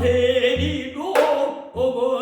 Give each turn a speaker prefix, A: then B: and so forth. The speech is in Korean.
A: 데리고 오고